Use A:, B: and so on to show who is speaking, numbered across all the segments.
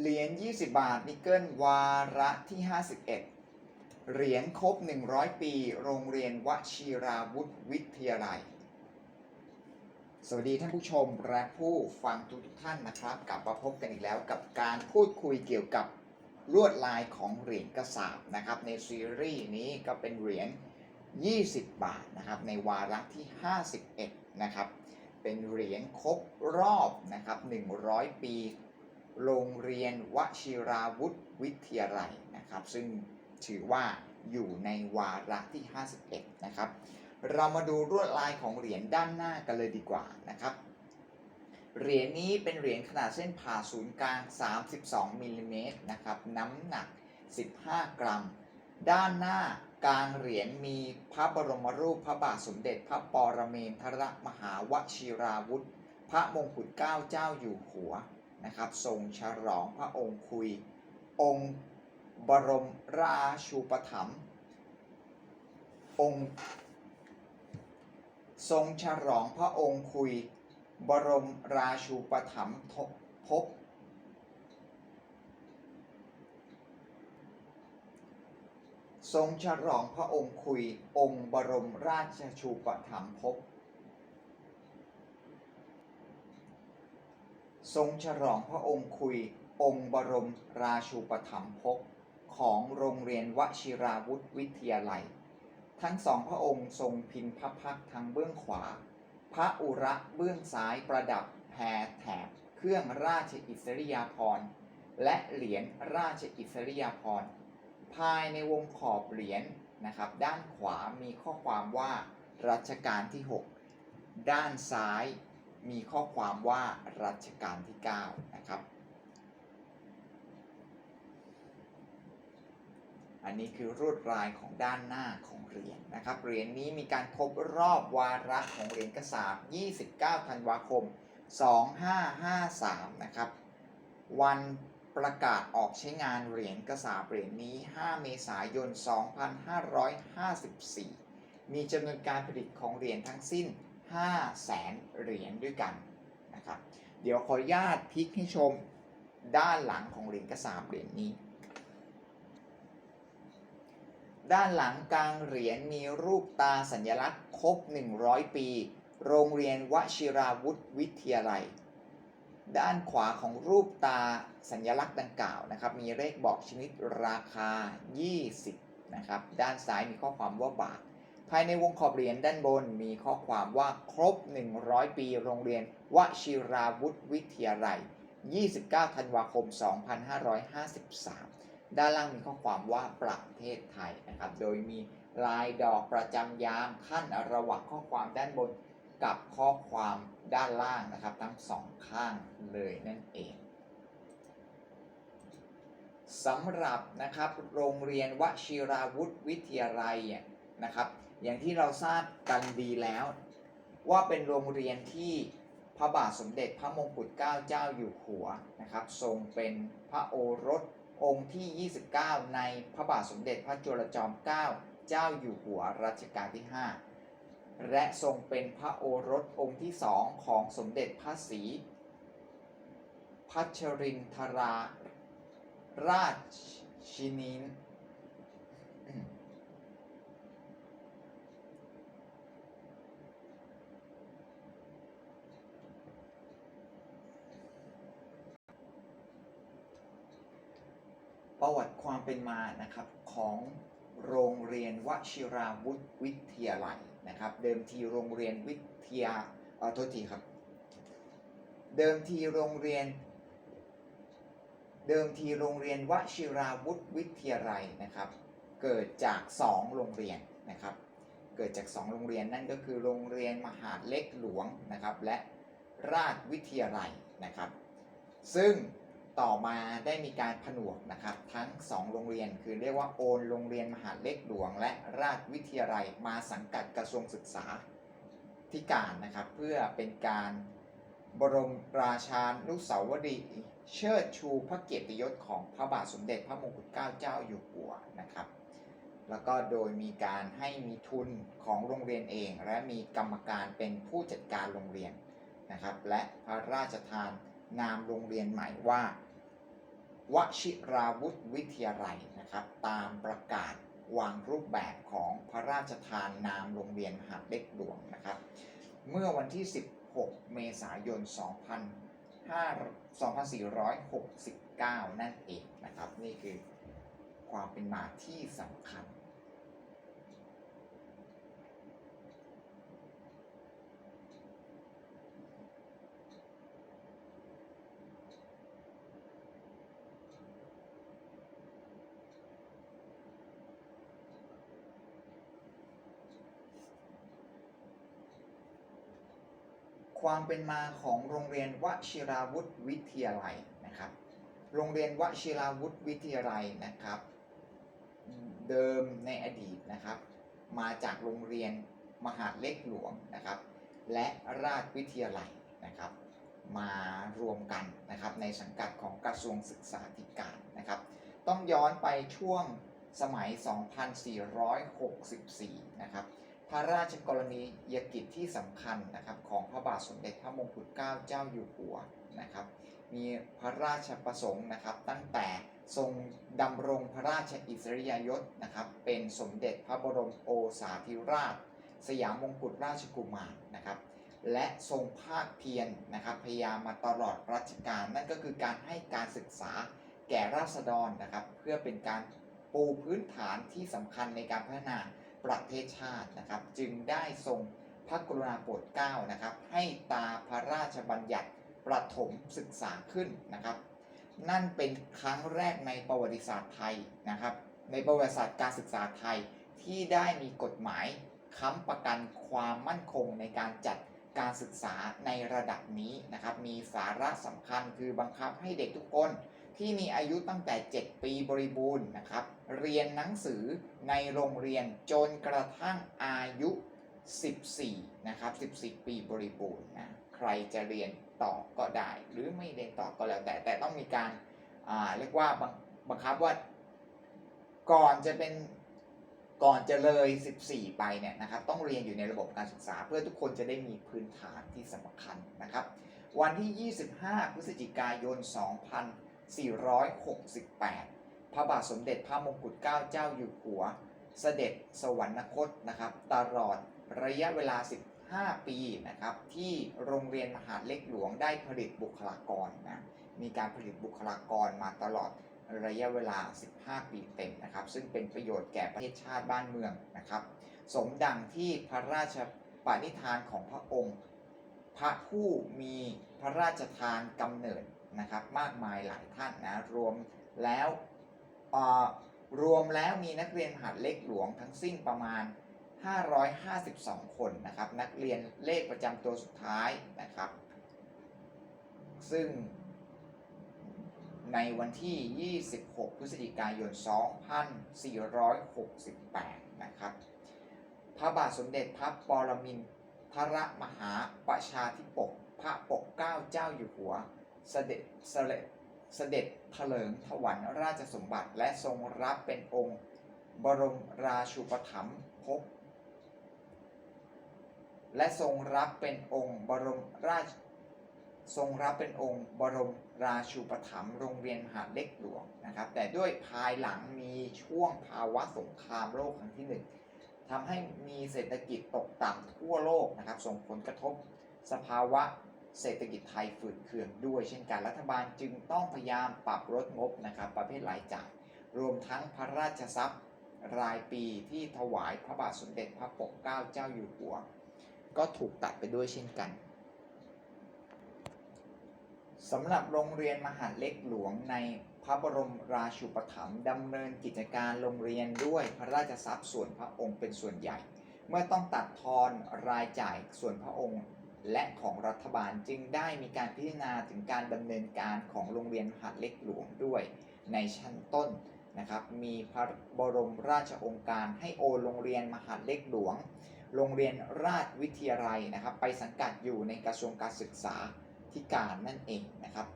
A: เหรียญ 20 บาท นิกเกิลวาระที่ 51 เหรียญครบ 100 ปี โรงเรียนวชิราวุธวิทยาลัย สวัสดีท่านผู้ชมและผู้ฟังทุกทท่านนะครับ กลับมาพบกันอีกแล้วกับการพูดคุยเกี่ยวกับลวดลายของเหรียญกระสาบนะครับ ในซีรีส์นี้ก็เป็นเหรียญ 20 บาทนะครับ ในวาระที่ 51 นะครับ เป็นเหรียญครบรอบนะครับ 100 ปี โรงเรียนวชิราวุธวิทยาลัยนะครับ ซึ่งถือว่าอยู่ในวาระที่ 51 นะครับ เรามาดูลวดลายของเหรียญด้านหน้ากันเลยดีกว่านะครับเหรียญนี้เป็นเหรียญขนาดเส้นผ่าศูนย์กลาง 32มิลลิเมตรนะครับ น้ำหนัก 15 กรัม ด้านหน้ากลางเหรียญมีพระบรมรูปพระบาทสมเด็จพระปรเมนทรมหาวชิราวุธ พระมงกุฎเกล้าเจ้าอยู่หัว นะครับทรงฉลองพระองค์คุย องค์บรมราชูปถัมภ์องค์ทรงฉลองพระองค์คุย บรมราชูปถัมภ์พบทรงฉลองพระองค์คุย องค์บรมราชชูปถัมภ์พบ ทรงฉลองพระองค์คุยองค์บรมราชูปถัมภกของโรงเรียนวชิราวุธวิทยาลัย ทั้งสองพระองค์ทรงพิมพ์พระพักทางเบื้องขวา พระอุระเบื้องซ้ายประดับแพรแถบเครื่องราชอิสริยาภรณ์ และเหรียญราชอิสริยาภรณ์ ภายในวงขอบเหรียญนะครับ ด้านขวามีข้อความว่ารัชกาลที่ 6 ด้านซ้าย มีข้อความว่ารัชกาลที่ 9 นะครับ อันนี้คือรูปลายของด้านหน้าของเหรียญนะครับ เหรียญนี้มีการครบรอบวาระของเหรียญกระสาบ29 ธันวาคม 2553 นะครับ วันประกาศออกใช้งานเหรียญกระสาบเหรียญนี้ 5 เมษายน 2554 มีจำนวนการผลิตของเหรียญทั้งสิ้น 5แสนเหรียญด้วยกันนะครับ เดี๋ยวขออนุญาตพลิกให้ชมด้านหลังของเหรียญกระสาบเหรียญนี้ ด้านหลังกลางเหรียญมีรูปตาสัญลักษณ์ครบ 100 ปี โรงเรียนวชิราวุธวิทยาลัย ด้านขวาของรูปตาสัญลักษณ์ดังกล่าวนะครับ มีเลขบอกชนิดราคา 20นะครับ ด้านซ้ายมีข้อความว่าบาท ภายในวงขอบเหรียญด้านบนมีข้อความว่าครบ 100 ปีโรงเรียนวชิราวุธวิทยาลัย 29 ธันวาคม 2553 ด้านล่างมีข้อความว่าประเทศไทยนะครับ โดยมีลายดอกประจำยามขั้นระหว่างข้อความด้านบนกับข้อความด้านล่างนะครับ ทั้งสองข้างเลยนั่นเองสำหรับนะครับโรงเรียนวชิราวุธวิทยาลัยเนี่ยนะครับ อย่างที่เราทราบกันดีแล้ว ว่าเป็นโรงเรียนที่พระบาทสมเด็จพระมงกุฎเกล้าเจ้าอยู่หัวนะครับทรงเป็นพระโอรสองค์ที่ 29 ในพระบาทสมเด็จพระจุลจอมเกล้าเจ้าอยู่หัวรัชกาลที่ 5 และทรงเป็นพระโอรสองค์ที่สองของสมเด็จพระศรีพัชรินทราราชชินีน ประวัติความเป็นมานะครับของโรงเรียนวชิราวุธวิทยาลัยนะครับ เดิมทีโรงเรียนวิทยาเอ่อโทษทีครับ เดิมทีโรงเรียน เดิมทีโรงเรียนวชิราวุธวิทยาลัยนะครับ เกิดจาก 2 โรงเรียนนะครับ เกิดจาก 2 โรงเรียนนั่นก็คือโรงเรียนมหาเล็กหลวงนะครับ และราชวิทยาลัยนะครับ ซึ่ง ต่อมาได้มีการผนวกนะครับทั้ง 2 โรงเรียน คือเรียกว่าโอนโรงเรียนมหาเล็กหลวง และราชวิทยาลัยมาสังกัดกระทรวงศึกษาธิการนะครับ เพื่อเป็นการบรมราชานุสาวรีย์เชิดชูพระเกียรติยศของพระบาทสมเด็จพระมงกุฎเกล้าเจ้าอยู่หัวนะครับ แล้วก็โดยมีการให้มีทุนของโรงเรียนเอง และมีกรรมการเป็นผู้จัดการโรงเรียนนะครับ และพระราชทาน นามโรงเรียนใหม่ว่าวชิราวุธวิทยาลัยนะครับ ตามประกาศวางรูปแบบของพระราชทานนามโรงเรียนมหาดเล็กหลวงนะครับ เมื่อวันที่ 16 เมษายน 2469 นั่นเองนะครับ นี่คือความเป็นมาที่สำคัญ ความเป็นมาของโรงเรียนวชิราวุธวิทยาลัยนะครับ โรงเรียนวชิราวุธวิทยาลัยนะครับ เดิมในอดีตนะครับ มาจากโรงเรียนมหาเล็กหลวงนะครับ และราชวิทยาลัยนะครับ มารวมกันนะครับในสังกัดของกระทรวงศึกษาธิการนะครับ ต้องย้อนไปช่วงสมัย 2464 นะครับ พระราชกรณียกิจที่สำคัญนะครับของพระบาทสมเด็จพระมงกุฎเกล้าเจ้าอยู่หัวนะครับ มีพระราชประสงค์นะครับ ตั้งแต่ทรงดำรงพระราชอิสริยยศนะครับ เป็นสมเด็จพระบรมโอษาธิราช สยามมงกุฎราชกุมารนะครับ และทรงภาคเพียรนะครับพยายามมาตลอดรัชกาลนั่นก็คือการให้การศึกษาแก่ราษฎรนะครับ เพื่อเป็นการปูพื้นฐานที่สำคัญในการพัฒนา ประเทศชาตินะครับ จึงได้ทรงพระกรุณาโปรดเกล้านะครับ ให้ตาพระราชบัญญัติประถมศึกษาขึ้นนะครับ นั่นเป็นครั้งแรกในประวัติศาสตร์ไทยนะครับ ในประวัติศาสตร์การศึกษาไทยที่ได้มีกฎหมายค้ำประกันความมั่นคงในการจัดการศึกษาในระดับนี้นะครับ มีสาระสำคัญคือบังคับให้เด็กทุกคน ที่มีอายุตั้งแต่ 7 ปีบริบูรณ์นะครับ เรียนหนังสือในโรงเรียนจนกระทั่งอายุ 14 นะครับ 14 ปีบริบูรณ์นะ ใครจะเรียนต่อก็ได้ หรือไม่เรียนต่อก็แล้วแต่ แต่ต้องมีการเรียกว่าบังบังคับว่า ก่อนจะเป็นก่อนจะเลย 14 ไปเนี่ยนะครับ ต้องเรียนอยู่ในระบบการศึกษา เพื่อทุกคนจะได้มีพื้นฐานที่สำคัญนะครับ วันที่ 25 พฤศจิกายน 2468 พระบาทสมเด็จพระมงกุฎเกล้าเจ้าอยู่หัว เสด็จสวรรคตนะครับตลอดระยะเวลา 15 ปีนะครับที่โรงเรียนมหาเล็กหลวงได้ผลิตบุคลากรนะมีการผลิตบุคลากรมาตลอดระยะเวลา 15 ปีเต็มนะครับ ซึ่งเป็นประโยชน์แก่ประเทศชาติบ้านเมืองนะครับ สมดังที่พระราชปณิธานของพระองค์ พระผู้มีพระราชทานกำเนิด นะครับมากมายหลายท่านนะรวมแล้วรวมแล้วมีนักเรียนมหาดเล็กหลวงทั้งสิ้นประมาณ 552 คนนะครับนักเรียนเลขประจำตัวสุดท้ายนะครับ ซึ่งในวันที่ 26 พฤศจิกายน 2468 นะครับ พระบาทสมเด็จพระปรมินทรมหาประชาธิปกพระปกเกล้าเจ้าอยู่หัว เสด็จเสด็จเสด็จเถลิงถวันราชสมบัติ และทรงรับเป็นองค์ บรมราชูปถัมภกและทรงรับเป็นองค์บรมราชทรงรับเป็นองค์บรมราชูปถัมภ์โรงเรียนมหาดเล็กหลวงนะครับ แต่ด้วยภายหลังมีช่วงภาวะสงครามโลกครั้งที่หนึ่งทำให้มีเศรษฐกิจตกต่ำทั่วโลกนะครับ ส่งผลกระทบสภาวะ เศรษฐกิจไทยฝืดเคืองด้วย เช่นกันรัฐบาลจึงต้องพยายามปรับลดงบนะครับประเภทรายจ่าย รวมทั้งพระราชทรัพย์รายปีที่ถวายพระบาทสมเด็จพระปกเกล้าเจ้าอยู่หัว ก็ถูกตัดไปด้วยเช่นกันสำหรับโรงเรียนมหาดเล็กหลวงในพระบรมราชูปถัมภ์ดำเนินกิจการโรงเรียนด้วยพระราชทรัพย์ส่วนพระองค์เป็นส่วนใหญ่ เมื่อต้องตัดทอนรายจ่ายส่วนพระองค์ และของรัฐบาลจึงได้มีการพิจารณาถึงการดำเนินการของโรงเรียนมหาดเล็กหลวงด้วย ในชั้นต้นนะครับมีพระบรมราชองค์การให้โอนโรงเรียนมหาดเล็กหลวง โรงเรียนราชวิทยาลัยนะครับไปสังกัดอยู่ในกระทรวงการศึกษาธิการนั่นเองนะครับ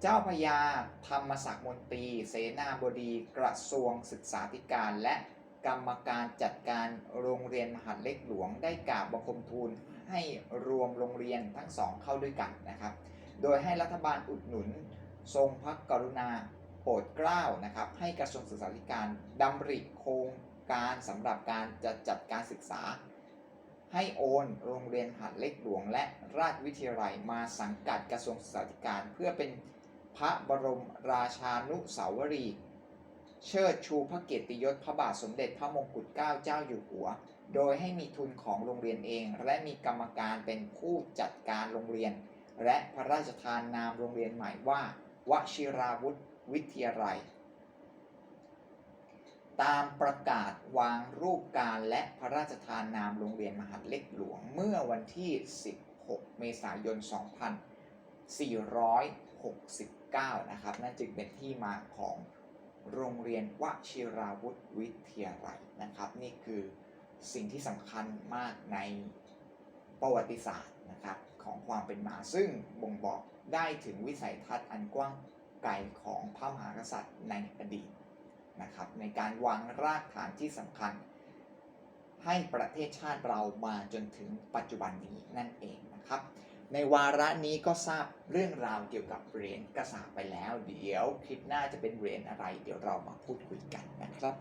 A: เจ้าพระยาธรรมศักดิ์มนตรี เสนาบดีกระทรวงศึกษาธิการ และกรรมการจัดการโรงเรียนมหาดเล็กหลวงได้กราบบังคมทูล ให้รวมโรงเรียนทั้งสองเข้าด้วยกันนะครับ โดยให้รัฐบาลอุดหนุน ทรงพระกรุณาโปรดเกล้านะครับ ให้กระทรวงศึกษาธิการดำริโครงการสำหรับการจะจัดการศึกษา ให้โอนโรงเรียนหัดเล็กหลวงและราชวิทยาลัยมาสังกัดกระทรวงศึกษาธิการ เพื่อเป็นพระบรมราชานุสาวรี เชิดชูพระเกียรติยศพระบาทสมเด็จพระมงกุฎเกล้าเจ้าอยู่หัว โดยให้มีทุนของโรงเรียนเอง และมีกรรมการเป็นผู้จัดการโรงเรียน และพระราชทานนามโรงเรียนใหม่ว่าวชิราวุธวิทยาลัย ตามประกาศวางรูปการและพระราชทานนามโรงเรียนมหาเล็กหลวงเมื่อวันที่ 16 เมษายน 2469 นะครับนั่นจึงเป็นที่มาของโรงเรียนวชิราวุธวิทยาลัยนะครับ นี่คือ สิ่งที่สำคัญมากในประวัติศาสตร์นะครับของความเป็นมาซึ่งบ่งบอกได้ถึงวิสัยทัศน์อันกว้างไกลของพระมหากษัตริย์ในอดีตนะครับในการวางรากฐานที่สำคัญ ให้ประเทศชาติเรามาจนถึงปัจจุบันนี้นั่นเองนะครับ ในวาระนี้ก็ทราบเรื่องราวเกี่ยวกับเหรียญกระสาไปแล้ว เดี๋ยวคลิปหน้าจะเป็นเหรียญอะไร เดี๋ยวเรามาพูดคุยกันนะครับ